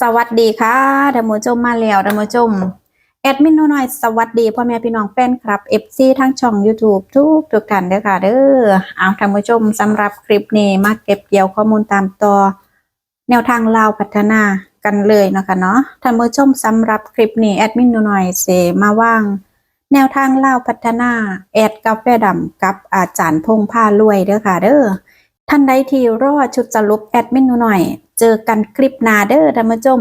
สวัสดีค่ะท่านผู้ชมมาแล้วท่านผู้ชมแอดมินน้อยสวัสดีพ่อแม่พี่น้องแฟนคลับ FC ทั้งช่อง YouTube ทุกทุกท่านเด้อค่ะเด้อเอาท่านผู้ชมสำหรับคลิปนี้มาเก็บเกี่ยวข้อมูลตามต่อ แนวทางลาวพัฒนากันเลยนะคะเนาะท่านผู้ชมสำหรับคลิปนี้แอดมินน้อยเสมาว่าง แนวทางลาวพัฒนาแอดกาแฟดำกับอาจารย์พงผ้ารวยเด้อค่ะเด้อท่านใดที่รอดชุดสรุปแอดมินหนูหน่อย เจอกันคลิปหน้าเด้อท่านผู้ชม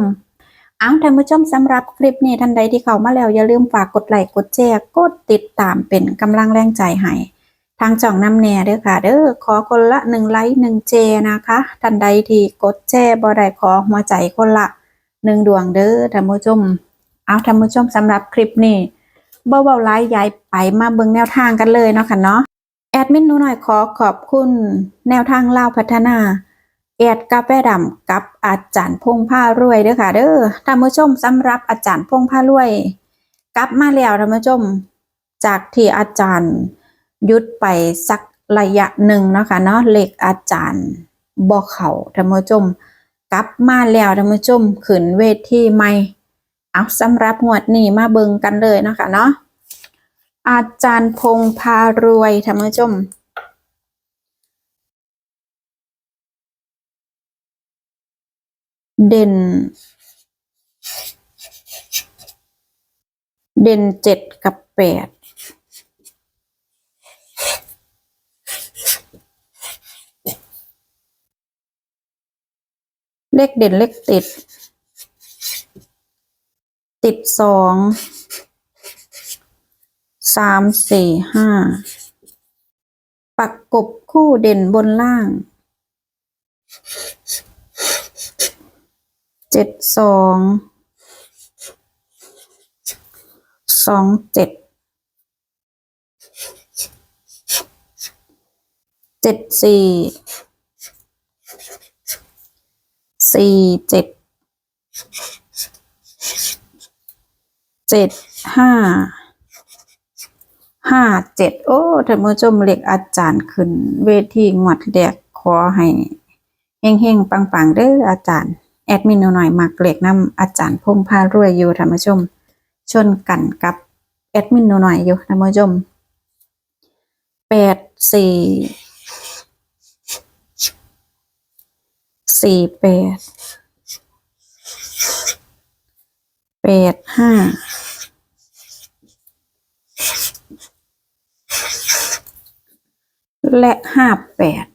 เอาท่านผู้ชมสำหรับคลิปนี้ท่านใดที่เข้ามาแล้วอย่าลืมฝากกดไลค์กดแชร์กดติดตามเป็นกำลังแรงใจให้ทางจ่องน้ำแน่เด้อค่ะ เด้อขอคนละหนึ่งไลค์หนึ่งแชร์นะคะท่านใดที่กดแชร์บ่ได้ขอหัวใจคนละหนึ่งดวงเด้อท่านผู้ชม เอาท่านผู้ชมสำหรับคลิปนี้เบาๆไลค์ยายไปมาเบิ่งแนวทางกันเลยเนาะค่ะเนาะแอดมินหนูหน่อยขอขอบคุณแนวทางเล่าพัฒนา แอดกาแฟดำกับอาจารย์พงผ้ารวยเด้อค่ะ เด้อท่านผู้ชมสำหรับอาจารย์พงผ้ารวย กลับมาแล้วท่านผู้ชม จากที่อาจารย์ยุดไปสักระยะหนึ่งนะคะเนาะเลขอาจารย์บ่เขาท่านผู้ชม กลับมาแล้วท่านผู้ชมขึ้นเวทีใหม่เอาสำหรับงวดนี้มาเบิงกันเลยนะคะเนาะอาจารย์พงษ์พารวยท่านผู้ชม เด่น เด่นเจ็ดกับแปดเลขเด่นเลขติด ติดสอง สามสี่ห้า ปักกบคู่เด่นบนล่าง เจ็ดสองสองเจ็ดเจ็ดสี่สี่เจ็ดเจ็ดห้าห้าเจ็ดโอ้ท่านผู้ชมเรียกอาจารย์ขึ้น เวทีงวดแดกขอให้เฮงเฮงๆปังๆ เด้ออาจารย์ แอดมินหน่อยมักเรียกนำอาจารย์พงษ์พารวยอยู่ท่านผู้ชม ชนกันกับแอดมินหน่อยอยู่ท่านผู้ชมแปดสี่สี่แปดแปดห้าและห้าแปด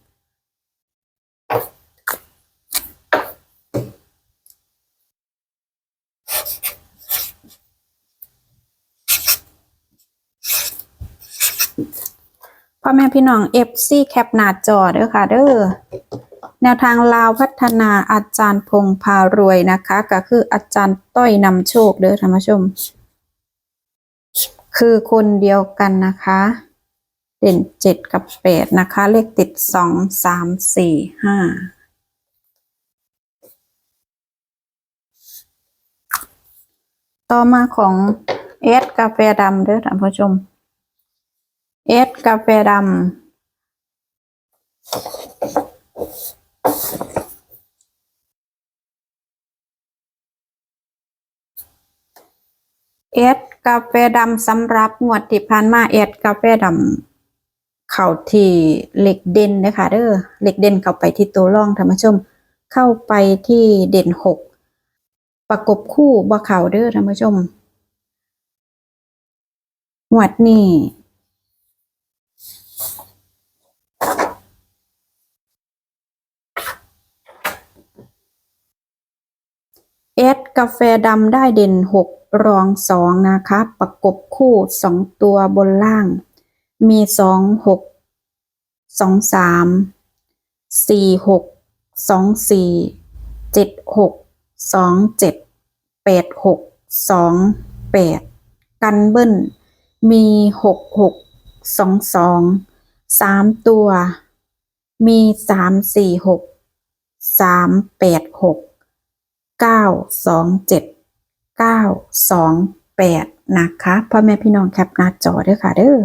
อแม่พี่น้องเอฟซีแคปหน้าจอเด้อค่ะ เด้อแนวทางลาวพัฒนาอาจารย์พงพารวยนะคะ ก็คืออาจารย์ต้อยนำโชคเด้อท่านผู้ชม คือคนเดียวกันนะคะ เด่นเจ็ดกับแปดนะคะ เลขติดสองสามสี่ห้าต่อมาของเอสกาแฟดำเด้อท่านผู้ชม เอสกาแฟดำเอสกาแฟดำสำหรับงวดที่ผ่านมาเอสกาแฟดำเข้าที่เหล็กเด่นนะคะเด้อเหล็กเด่นเข้าไปที่ตัวร่องท่านผู้ชม เข้าไปที่เด่นหกประกบคู่บ่เข่าเด้อท่านผู้ชมงวดนี้ เอสกาแฟดำได้เด่นหกรองสองนะคะ ประกบคู่สองตัวบนล่าง มีสองหกสองสามสี่หกสองสี่เจ็ดหกสองเจ็ดแปดหกสองแปดกันเบิ้ล มีหกหกสองสองสามตัว มีสามสี่หกสามแปดห กเก้าสองเจ็ดเก้าสองแปดนะคะพ่อแม่พี่น้องแคปหน้าจอด้วยค่ะเด้อ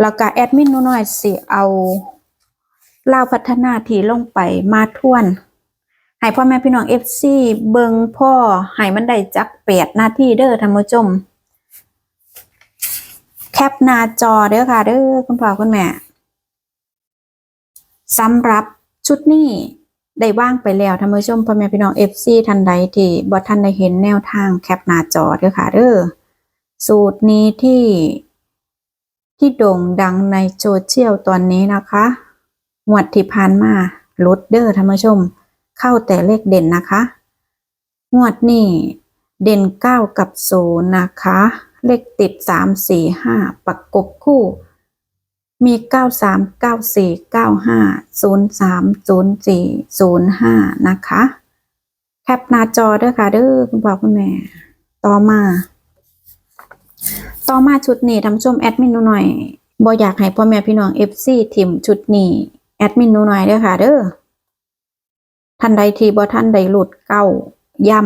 แล้วก็แอดมินนูน้อยสิเอาเล่าวพัฒนาที่ลงไปมาทวน ให้พ่อแม่พี่น้องเอฟซีเบิงพ่อให้มันได้จักแปดหน้าที่เด้อท่านผู้ชมแคปหน้าจอเด้อค่ะเด้อคุณพ่อคุณแม่สำหรับชุดนี้ ได้ว่างไปแล้วท่านผู้ชมพ่อแม่พี่น้องเอฟซีท่านใดที่บ่ท่านได้เห็นแนวทางแคปหน้าจอเด้อค่ะเด้อสูตรนี้ที่ที่โด่งดังในโซเชียลตอนนี้นะคะหวดที่ผ่านมาลดเด้อท่านผู้ชม เข้าแต่เลขเด่นนะคะงวดนี้เด่นเก้ากับศูนย์นะคะ เลขติดสามสี่ห้าประกบคู่ มีเก้าสามเก้าสี่เก้าห้าศูนย์สามศูนย์สี่ศูนย์ห้านะคะ แคปหน้าจอด้วยค่ะเด้อคุณพ่อคุณแม่ ต่อมา ต่อมาชุดนี้ทำชมแอดมินหนูหน่อยบ่อยากให้พ่อแม่พี่น้อง FC ทีมชุดนี้ แอดมินหนูหน่อยเด้อค่ะเด้อท่านใดที่บ่ท่านใดหลุดเก้าย่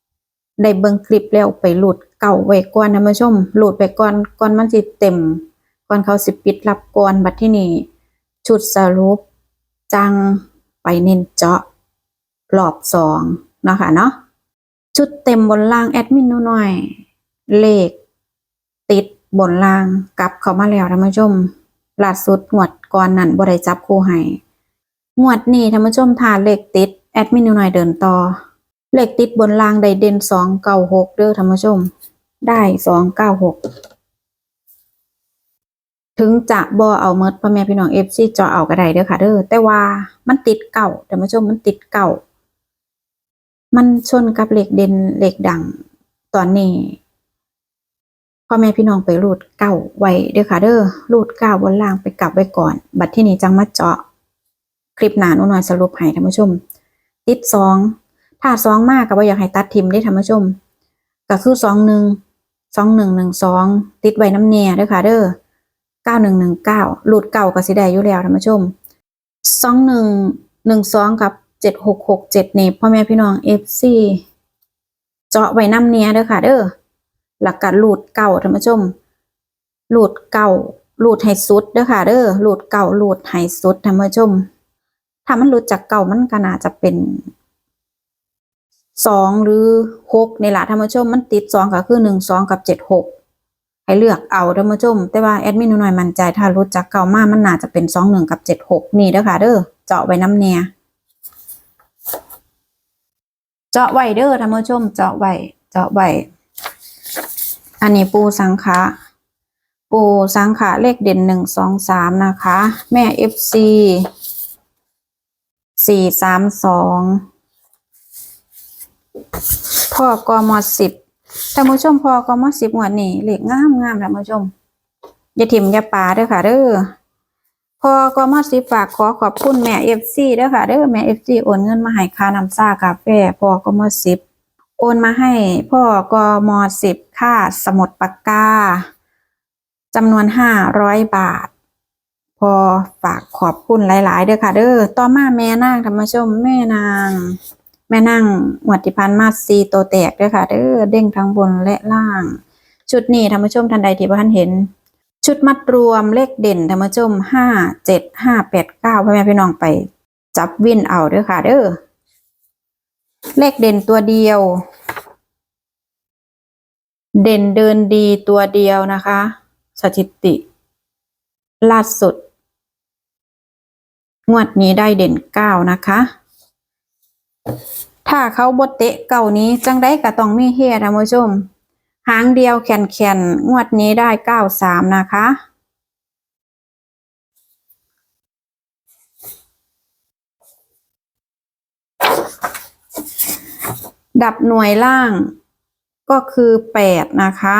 ำได้เบิ่งคลิปแล้วไปหลุดเก่าไว้ก่อนนะผู้ชมหลุดไปก่อนก่อนมันสิเต็ม ก่อนเขาสิปิดรับก่อนบัดที่นี่ชุดสรุป จังไปเน้นเจาะรอบสองเนาะคะเนาะชุดเต็มบนล่างแอดมินหนูหน่อย เลข ติดบนล่างกลับเข้ามาแล้วท่านผู้ชมล่าสุดงวดก่อนนั้นบ่ได้จับคู่ให้งวดนี้ท่านผู้ชมทานเลขติดแอดมินหน่อยเดินต่อ เลขติดบนล่างได้เด่นสองเก้าหกเด้อท่านผู้ชม ได้สองเก้าหก ถึงจะบ่เอาเมดพ่อแม่พี่น้องเอฟซีจอเอาก็ได้เด้อค่ะเด้อแต่ว่ามันติดเก่าท่านผู้ชมมันติดเก่า มันชนกับเหลขเด่นเหลขดังตอนนี้พ่อแม่พี่น้องไปรูดเก้าไว้เด้อค่ะเด้อรูดเก้าบนล่างไปกลับไว้ก่อน บัดที่นี้จังมาเจาะ คลิปหนานูหน่อยสรุปให้ท่านผู้ชม ติดสองถ้าสองมากก็บ่อยากให้ตัดทิมได้ท่านผู้ชม ก็คือสองหนึ่งสองหนึ่งหนึ่งสองติดไว้น้ำเนียเด้อค่ะเด้อ เก้าหนึ่งหนึ่งเก้ารูดเก่าก็สิได้อยู่แล้วท่านผู้ชมสองหนึ่งหนึ่งสองกับเจ็ดหกหกเจ็ดนี่พ่อแม่พี่น้องเอฟซีเจาะไว้น้ำเนียเด้อค่ะ เด้อหลักการหลูดเก่าท่านผู้ชมหลูดเก่าหลูดให้สุดเด้อค่ะ เด้อหลูดเก่าหลูดให้สุดท่านผู้ชม ถ้ามันหลุดจากเก่ามันก็น่าจะเป็นสองหรือหกนี่แหละท่านผู้ชมมันติดสองก็คือหนึ่งสองกับเจ็ดหก ให้เลือกเอาท่านผู้ชมแต่ว่าแอดมินหน่อยมั่นใจถ้าหลุดจากเก่ามากมันน่าจะเป็นสองหนึ่งกับเจ็ดหกนี่เด้อค่ะเด้อเจาะไว้น้ำเนียเจาะไว้เด้อท่านผู้ชมเจาะไว้เจาะไว้อันนี้ปูสังขะปูสังขะเลขเด่นหนึ่งสองสามนะคะ แม่เอฟซีสี่สามสองพ่อกมสิบ ท่านผู้ชมพอกมสิบหวดนี่เลขงามงามท่านผู้ชม อย่าถิ่มอย่าปาเด้อค่ะเด้อพอกมสิบฝากขอขอบคุณแม่เอฟซีเด้อค่ะเด้อแม่เอฟซีโอนเงินมาให้ค่าน้ำซ่ากาแฟพอกมสิบโอนมาให้พ่อกมสิบค่าสมุดปากกาจำนวนห้าร้อยบาท พอฝากขอบคุณหลาย ๆ เด้อค่ะ เด้อต่อมาแม่นางธรรมชมแม่นาง แม่นางหมวดที่พันมาซีโตวแตกด้อค่ะเด้อเด้งทั้งบนและล่าง ชุดนี้ธรรมชมทันใดที่ท่านเห็น ชุดมัดรวมเลขเด่นธรรมชมห้าเจ็ดห้าแปดเก้าพ่อแม่พี่น้องไป จับวินเอาด้อค่ะ เด้อเลขเด่นตัวเดียว เด่นเดินดีตัวเดียวนะคะ สถิติล่าสุด งวดนี้ได้เด่นเก้านะคะ ถ้าเขาบดเตะเก่านี้จังได้ก็ต้องมีเฮียนผู้ชม หางเดียวแขนแขนงวดนี้ได้เก้าสามนะคะดับหน่วยล่างก็คือแปดนะคะ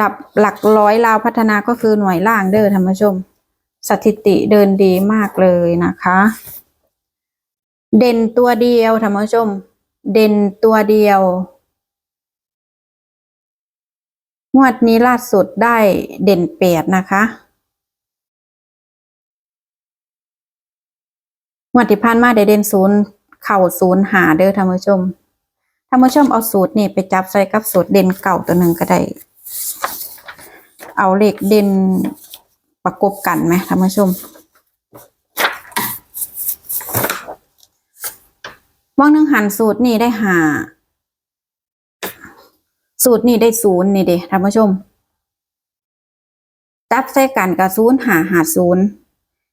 ดับหลักร้อยลาวพัฒนาก็คือหน่วยล่างเด้อท่านผู้ชม สถิติเดินดีมากเลยนะคะ เด่นตัวเดียวท่านผู้ชม เด่นตัวเดียว งวดนี้ล่าสุดได้เด่นแปดนะคะ งวดที่ผ่านมาได้เด่นศูนย์เข่าศูนย์หาเด้อท่านผู้ชมท่านผู้ชมเอาสูตรนี่ไปจับใส่กับสูตรเด่นเก่าตัวหนึ่งก็ได้ เอาเลขเด่นประกบกันไหมท่านผู้ชม ว่างหนึ่งหันสูตรนี่ได้หาสูตรนี่ได้ศูนย์นี่เด้ท่านผู้ชม จับใส่กันกับศูนย์หาหาศูนย์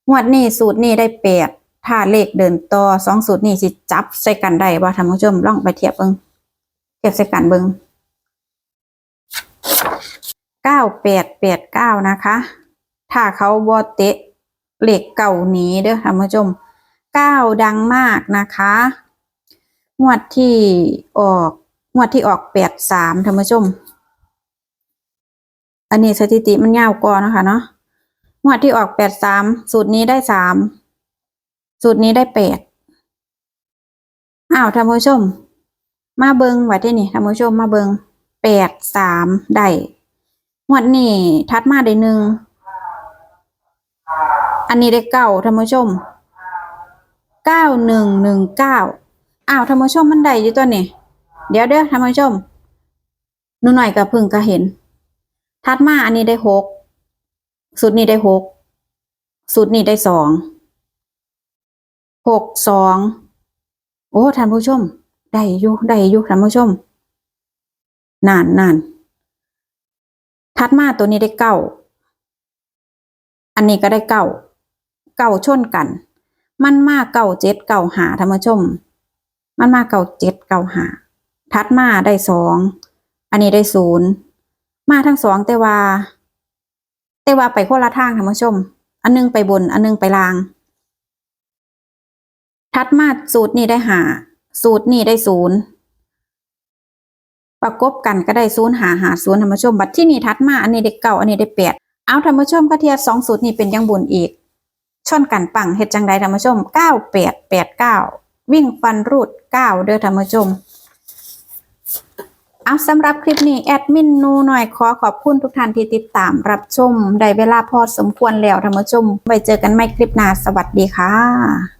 งวดนี้สูตรนี่ได้แปดถ้าเลขเดินต่อสองสูตรนี่สิจับใส่กันได้บ่ท่านผู้ชมลองไปเทียบเบิ่งเทียบใส่กันเบิ่งเก้าแปดแปดเก้านะคะ ถ้าเขาบอเตะเลขเก่าหนี้เด้อท่านผู้ชมเก้าดังมากนะคะ งวดที่ออกงวดที่ออกแปดสามท่านผู้ชม อันนี้สถิติมันยาวกว่านะคะเนาะงวดที่ออกแปดสามสูตรนี้ได้สามสูตรนี้ได้แปดอ้าวท่านผู้ชม มาเบิงไว้ที่นี่ท่านผู้ชมมาเบิงแปดสามได้งวดนี้ทัดมาได้หนึ่งอันนี้ได้เก้าท่านผู้ชมเก้าหนึ่งหนึ่งเก้า อ้าวท่านผู้ชมมันได้อยู่ตัวนี่เดี๋ยวเด้อท่านผู้ชมหนูหน่อยกับพึ่งก็เห็นถัดมาอันนี้ได้หกสูตรนี้ได้หกสูตรนี้ได้สองหกสองโอ้ท่านผู้ชม ได้อยู่ได้อยู่ท่านผู้ชมนานนานถัดมาตัวนี้ได้เก้าอันนี้ก็ได้เก้าเก้าชนกัน มันมากเก้าเจ็ดเก้าหาท่านผู้ชม มันมาเก้าเจ็ดเก้าหาถัดมาได้สอง อันนี้ได้ศูนย์ มาทั้งสองแต่ว่า แต่ว่าไปคนละทางท่านผู้ชม อันหนึงไปบน อันหนึงไปล่าง ทัดมาสูตรนี้ได้หา สูตรนี้ได้ศูนย์ ประกบกันก็ได้ศูนย์หาหาศูนย์ท่านผู้ชม บัดที่นี่ทัดมา อันนี้ได้เก้าอันนี้ได้แปด เอาท่านผู้ชมก็เทียบสองสูตรนี้เป็นยังบุญอีกชนกันปังเฮ็ดจังใดท่านผู้ชมเก้าแปดแปดเก้า วิ่งฟันรูดเก้าเด้อท่านผู้ชมเอาสำหรับคลิปนี้แอดมินนูหน่อยขอขอบคุณทุกท่านที่ติดตามรับชม ได้เวลาพอสมควรแล้วท่านผู้ชม ไว้เจอกันใหม่คลิปหน้าสวัสดีค่ะ